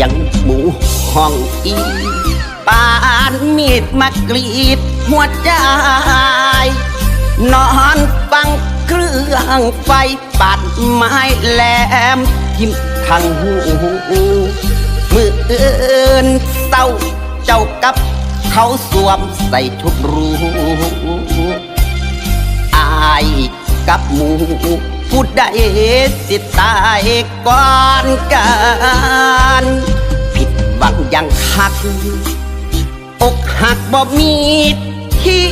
ยงหมูห้องอีปานมีดมากรีดหัวใจ นอนฟังเครื่องไฟปัดไม้แหลมทิมทางหูมือเอินเศร้าเจ้ากับเขาสวมใส่ชุดรูอายกับหมูผู้ใดสิตายก่อนกัน ยังหัก อกหักบ่มีที่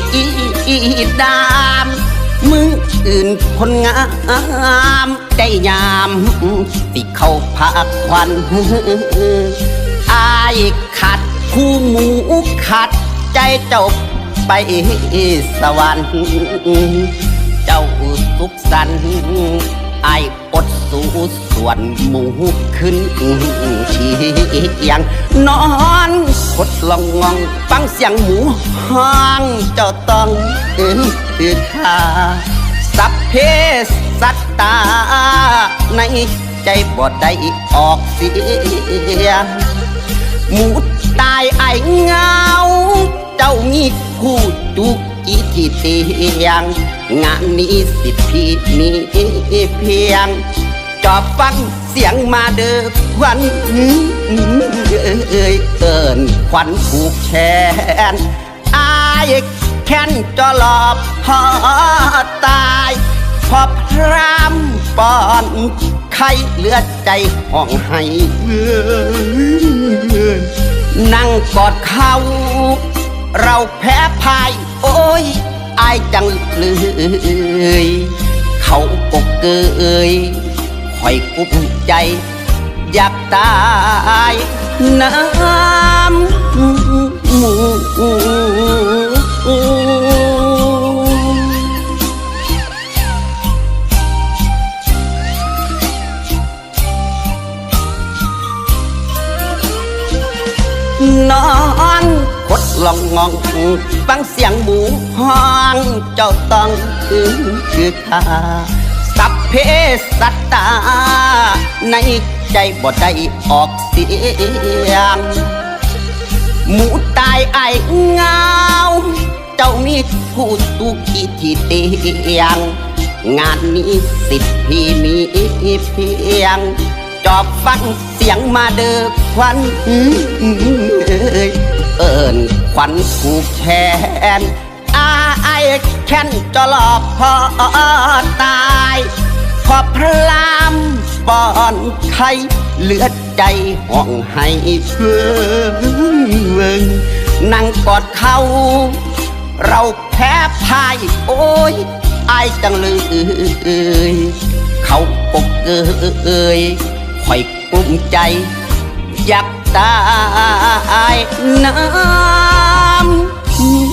ดามมืออื่นคนงามใจยามสิเข้าพักควันอายขัดคู่หมูขัดใจเจ้าไปสวรรค์ เจ้าสุขสันต์ อายอดสู้ส่วนหมูขึ้นเชียง นอนกดลองงองฟังเสียงหมูห้างเจ้าต้องเอ็นตือขาสัพเพสัตตาในใจบ่ได้ออกเสียงหมูตายไอเงา เจ้ามีคู่จุก จีที่เตียง งานนี้สิทธิพี่นี้เพียง จอบฟังเสียงมาเด้อควันเอ้ยเอินควันผูกแขนอายแค้นจอลอบพอตายพอพรามปอนไข้เลือดใจห้องให้นั่งกอดเขา เราแพ้พาย โอ้ ยอายจังเลยเขาปกเกยคอยกุ้มใจ อยากตายน้ำหมูนอนค ดลองงองฟังเสียงหมูห้องเจ้าต้องคือคือข้าสัพเพสัตตา ในใจบ่ได้ออกเสียง หมูตายไอเงา เจ้ามีผู้ตุกีที่เตียง งานนี้สิทธิ์พี่มีเพียง จอบฟังเสียงมาเด้อควันเอ้ย วันผูกแขนอาไอายแค้นจะหลอบพอตายพอพลามปอนไข่เลือดใจห้องให้เพื่องนั่งกอดเขา เราแพ้พ่ายโอ้ยอายจังเลยเขาปกเกยคอยกุ้มใจ อยากตายน้ำ